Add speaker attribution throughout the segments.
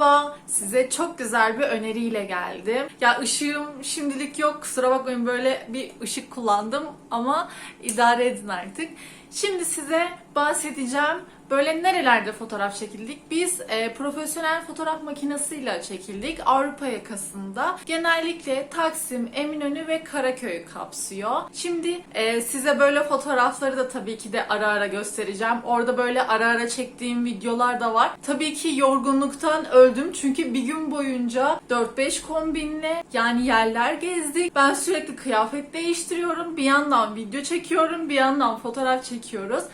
Speaker 1: Merhaba, size çok güzel bir öneriyle geldim. Ya ışığım şimdilik yok, kusura bakmayın böyle bir ışık kullandım ama idare edin artık. Şimdi size bahsedeceğim böyle nerelerde fotoğraf çekildik. Biz e, profesyonel fotoğraf makinesiyle çekildik Avrupa yakasında. Genellikle Taksim, Eminönü ve Karaköy'ü kapsıyor. Şimdi e, size böyle fotoğrafları da tabii ki de ara ara göstereceğim. Orada böyle ara ara çektiğim videolar da var. Tabii ki yorgunluktan öldüm çünkü bir gün boyunca 4-5 kombinle yani yerler gezdik. Ben sürekli kıyafet değiştiriyorum. Bir yandan video çekiyorum, bir yandan fotoğraf çekiyoruz.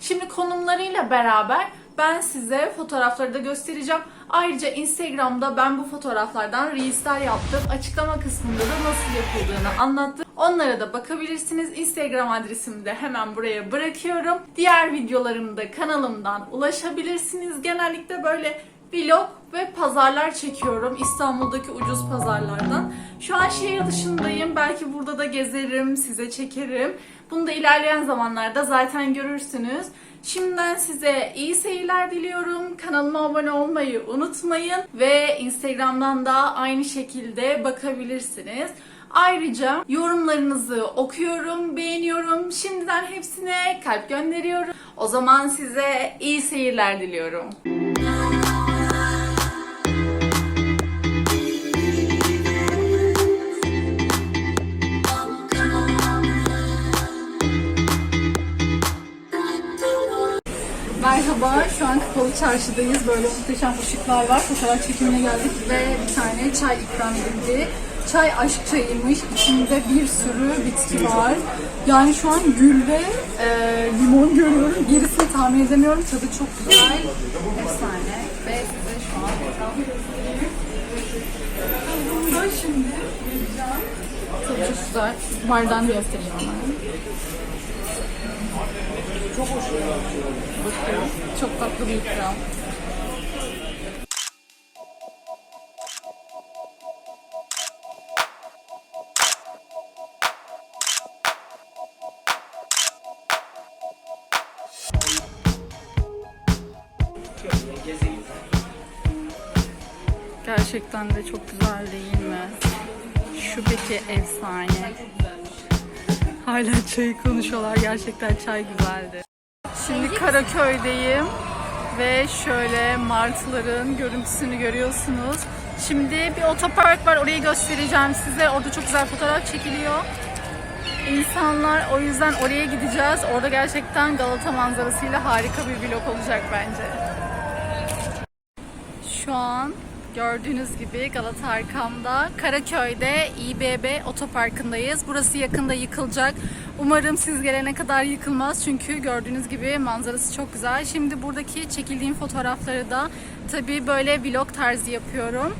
Speaker 1: Şimdi konumlarıyla beraber ben size fotoğrafları da göstereceğim. Ayrıca Instagram'da ben bu fotoğraflardan reelsler yaptım. Açıklama kısmında da nasıl yapıldığını anlattım. Onlara da bakabilirsiniz. Instagram adresimi de hemen buraya bırakıyorum. Diğer videolarımı da kanalımdan ulaşabilirsiniz. Genellikle böyle vlog ve pazarlar çekiyorum. İstanbul'daki ucuz pazarlardan. Şu an şehir dışındayım. Belki burada da gezerim, size çekerim. Bunu da ilerleyen zamanlarda zaten görürsünüz. Şimdiden size iyi seyirler diliyorum. Kanalıma abone olmayı unutmayın ve Instagram'dan da aynı şekilde bakabilirsiniz. Ayrıca yorumlarınızı okuyorum, beğeniyorum. Şimdiden hepsine kalp gönderiyorum. O zaman size iyi seyirler diliyorum. Merhaba, şu an Kapalı Çarşı'dayız. Böyle muhteşem ışıklar var. Fotoğraf çekimine geldik ve bir tane çay ikram edildi. Çay aşk çayıymış. İçinde bir sürü bitki var. Yani şu an gül ve e, limon görüyorum. Gerisini tahmin edemiyorum. Tadı çok güzel. Efsane. Ve size şu an göstereyim. Bunda şimdi. Tadı çok güzel. Bardağını göstereyim. Çok tatlı bir ikram. Gerçekten de çok güzel değil mi? Şu peki efsane. Hala çayı konuşuyorlar. Gerçekten çay güzeldi. Şimdi Karaköy'deyim ve şöyle martıların görüntüsünü görüyorsunuz. Şimdi bir otopark var orayı göstereceğim size. Orada çok güzel fotoğraf çekiliyor. İnsanlar o yüzden oraya gideceğiz. Orada gerçekten Galata manzarasıyla harika bir vlog olacak bence. Şu an gördüğünüz gibi Galata arkamda Karaköy'de İBB otoparkındayız. Burası yakında yıkılacak. Umarım siz gelene kadar yıkılmaz çünkü gördüğünüz gibi manzarası çok güzel. Şimdi buradaki çekildiğim fotoğrafları da tabii böyle vlog tarzı yapıyorum.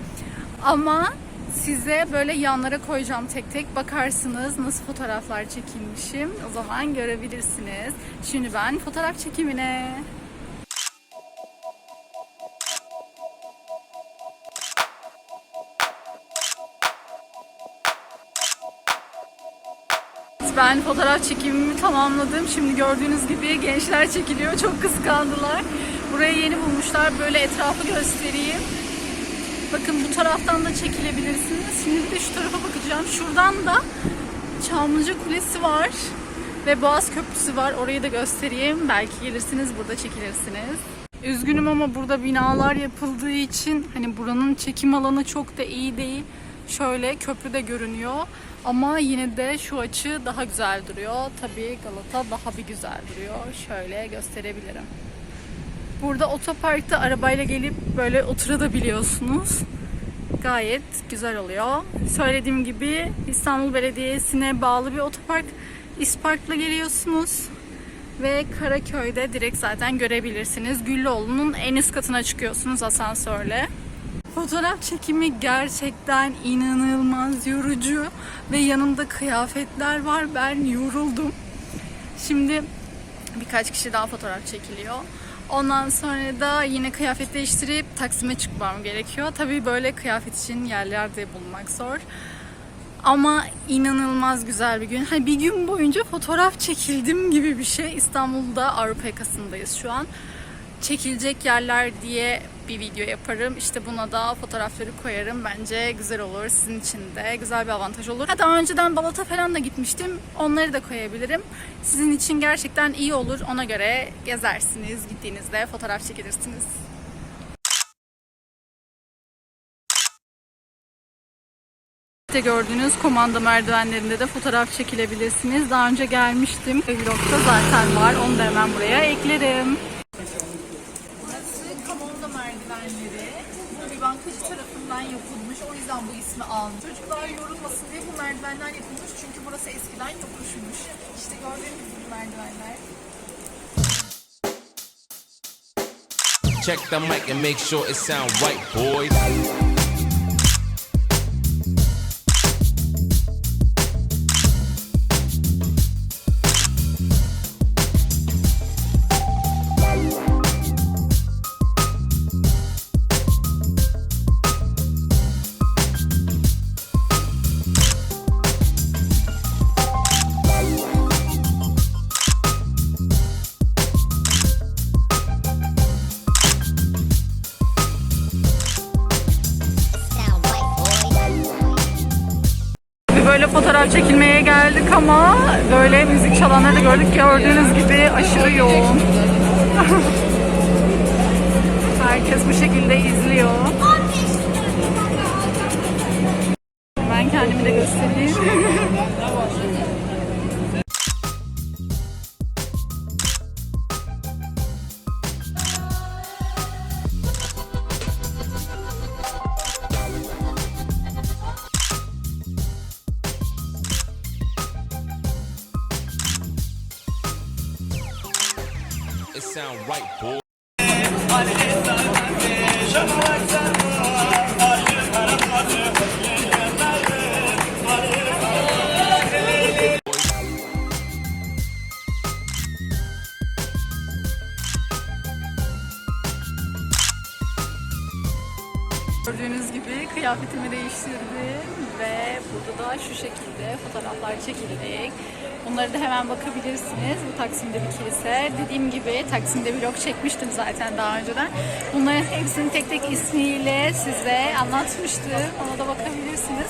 Speaker 1: Ama size böyle yanlara koyacağım tek tek bakarsınız nasıl fotoğraflar çekilmişim. O zaman görebilirsiniz. Şimdi ben fotoğraf çekimine. Ben fotoğraf çekimimi tamamladım. Şimdi gördüğünüz gibi gençler çekiliyor. Çok kıskandılar. Burayı yeni bulmuşlar. Böyle etrafı göstereyim. Bakın bu taraftan da çekilebilirsiniz. Şimdi de şu tarafa bakacağım. Şuradan da Çamlıca Kulesi var. Ve Boğaz Köprüsü var. Orayı da göstereyim. Belki gelirsiniz burada çekilirsiniz. Üzgünüm ama burada binalar yapıldığı için hani buranın çekim alanı çok da iyi değil. Şöyle köprü de görünüyor. Ama yine de şu açı daha güzel duruyor. Tabii Galata daha bir güzel duruyor. Şöyle gösterebilirim. Burada otoparkta arabayla gelip böyle oturabiliyorsunuz. Gayet güzel oluyor. Söylediğim gibi İstanbul Belediyesi'ne bağlı bir otopark. İspark'la geliyorsunuz. Ve Karaköy'de direkt zaten görebilirsiniz. Güllüoğlu'nun en üst katına çıkıyorsunuz asansörle. Fotoğraf çekimi gerçekten inanılmaz yorucu ve yanımda kıyafetler var. Ben yoruldum. Şimdi birkaç kişi daha fotoğraf çekiliyor. Ondan sonra da yine kıyafet değiştirip Taksim'e çıkmam gerekiyor. Tabii böyle kıyafet için yerlerde bulmak zor. Ama inanılmaz güzel bir gün. Hani bir gün boyunca fotoğraf çekildim gibi bir şey. İstanbul'da Avrupa yakasındayız şu an. Çekilecek yerler diye bir video yaparım. İşte buna da fotoğrafları koyarım. Bence güzel olur. Sizin için de güzel bir avantaj olur. Ha daha önceden Balat'a falan da gitmiştim. Onları da koyabilirim. Sizin için gerçekten iyi olur. Ona göre gezersiniz. Gittiğinizde fotoğraf çekilirsiniz. İşte gördüğünüz komanda merdivenlerinde de fotoğraf çekilebilirsiniz. Daha önce gelmiştim. Vlogda zaten var. Onu da hemen buraya eklerim. Burası komanda merdivenleri. Bu bir bankacı tarafından yapılmış. O yüzden bu ismi almış. Çocuklar yorulmasın diye bu merdivenler yapılmış. Çünkü burası eskiden yokuşmuş. İşte gördüğünüz gibi merdivenler.
Speaker 2: Check the mic and make sure it sound right, boys.
Speaker 1: Fotoğraf çekilmeye geldik ama böyle müzik çalanları da gördük. Gördüğünüz gibi aşırı yoğun. Herkes bu şekilde izliyor. Ben kendimi de göstereyim.
Speaker 2: sound right, boy.
Speaker 1: Gördüğünüz gibi kıyafetimi değiştirdim ve burada da şu şekilde fotoğraflar çekildik. Bunları da hemen bakabilirsiniz. Bu Taksim'de bir kilise. Dediğim gibi Taksim'de vlog çekmiştim zaten daha önceden. Bunların hepsini tek tek ismiyle size anlatmıştım. Ona da bakabilirsiniz.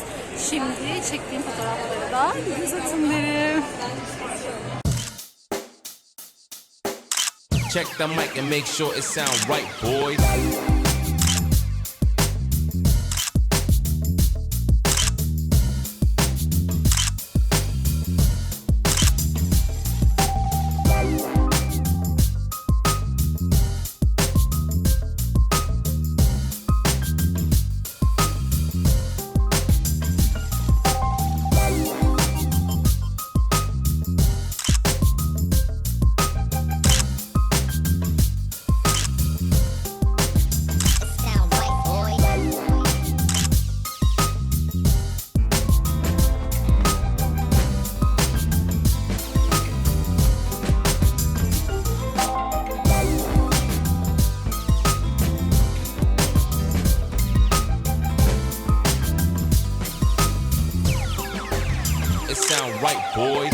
Speaker 1: Şimdi çektiğim fotoğrafları da göz atın derim.
Speaker 2: Check the mic and make sure it sound right, boys.
Speaker 3: Sound
Speaker 2: right, boys.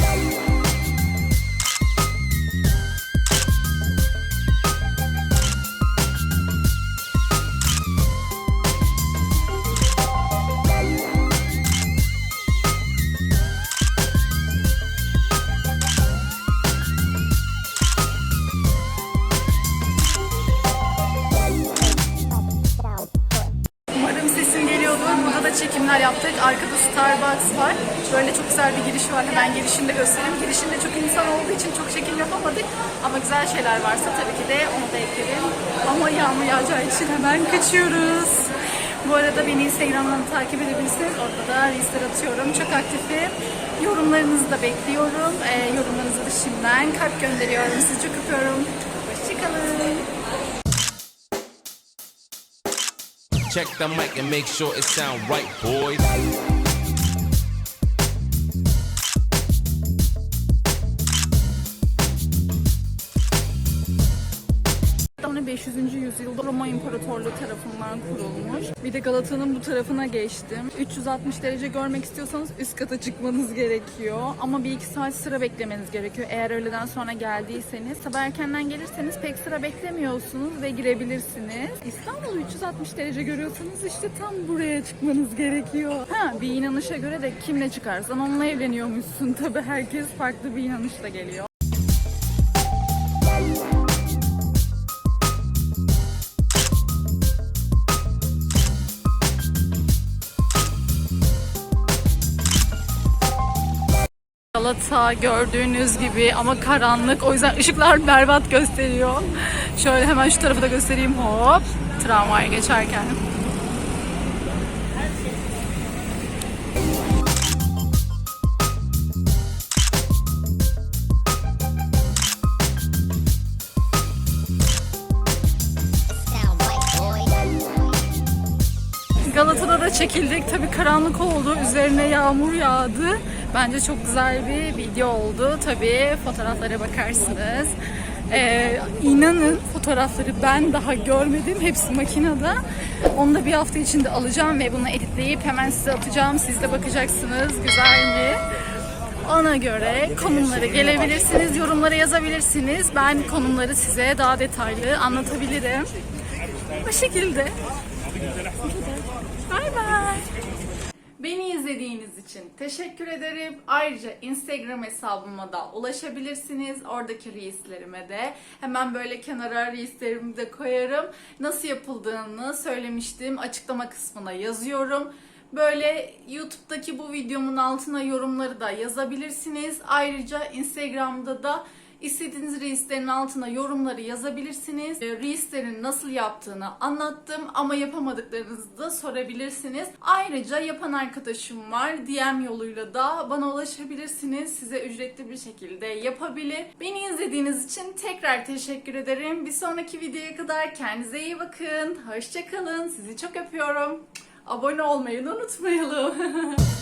Speaker 1: Sesim geliyordur. Burada da çekimler yaptık. Arkada Starbucks var. Böyle çok güzel bir giriş var. Hemen girişinde göstereyim. Girişinde çok insan olduğu için çok çekim yapamadık. Ama güzel şeyler varsa tabii ki de onu da eklerim. Ama yağmur yağacağı için hemen kaçıyoruz. Bu arada beni Instagram'dan takip edebilirsiniz. Orada da reelsler atıyorum. Çok aktifim. Yorumlarınızı da bekliyorum. Ee, yorumlarınızı da şimdiden kalp gönderiyorum. Sizi çok öpüyorum. Hoşçakalın.
Speaker 2: Check the mic and make sure it sound right, boys.
Speaker 1: Onu 500. yüzyılda Roma İmparatorluğu tarafından kurulmuş. Bir de Galata'nın bu tarafına geçtim. 360 derece görmek istiyorsanız üst kata çıkmanız gerekiyor. Ama bir iki saat sıra beklemeniz gerekiyor. Eğer öğleden sonra geldiyseniz. Sabah erkenden gelirseniz pek sıra beklemiyorsunuz ve girebilirsiniz. İstanbul'u 360 derece görüyorsanız işte tam buraya çıkmanız gerekiyor. Ha bir inanışa göre de kimle çıkarsan onunla evleniyormuşsun. Tabii herkes farklı bir inanışla geliyor. Galata gördüğünüz gibi ama karanlık. O yüzden ışıklar berbat gösteriyor. Şöyle hemen şu tarafı da göstereyim. Hop. Tramvay geçerken. Galata'da da çekildik. Tabii karanlık oldu. Üzerine yağmur yağdı. Bence çok güzel bir video oldu. Tabii fotoğraflara bakarsınız. Ee, inanın fotoğrafları ben daha görmedim. Hepsi makinede. Onu da bir hafta içinde alacağım ve bunu editleyip hemen size atacağım. Siz de bakacaksınız. Güzel mi? Ona göre konumlara gelebilirsiniz, yorumlara yazabilirsiniz. Ben konumları size daha detaylı anlatabilirim. Bu şekilde.
Speaker 4: Beni izlediğiniz için teşekkür ederim. Ayrıca Instagram hesabıma da ulaşabilirsiniz. Oradaki reelslerime de. Hemen böyle kenara reelslerimi de koyarım. Nasıl yapıldığını söylemiştim. Açıklama kısmına yazıyorum. Böyle YouTube'daki bu videomun altına yorumları da yazabilirsiniz. Ayrıca Instagram'da da İstediğiniz reislerin altına yorumları yazabilirsiniz. E, Reislerin nasıl yaptığını anlattım ama yapamadıklarınızı da sorabilirsiniz. Ayrıca yapan arkadaşım var. DM yoluyla da bana ulaşabilirsiniz. Size ücretli bir şekilde yapabilir. Beni izlediğiniz için tekrar teşekkür ederim. Bir sonraki videoya kadar kendinize iyi bakın. Hoşçakalın. Sizi çok öpüyorum. Abone olmayı unutmayalım.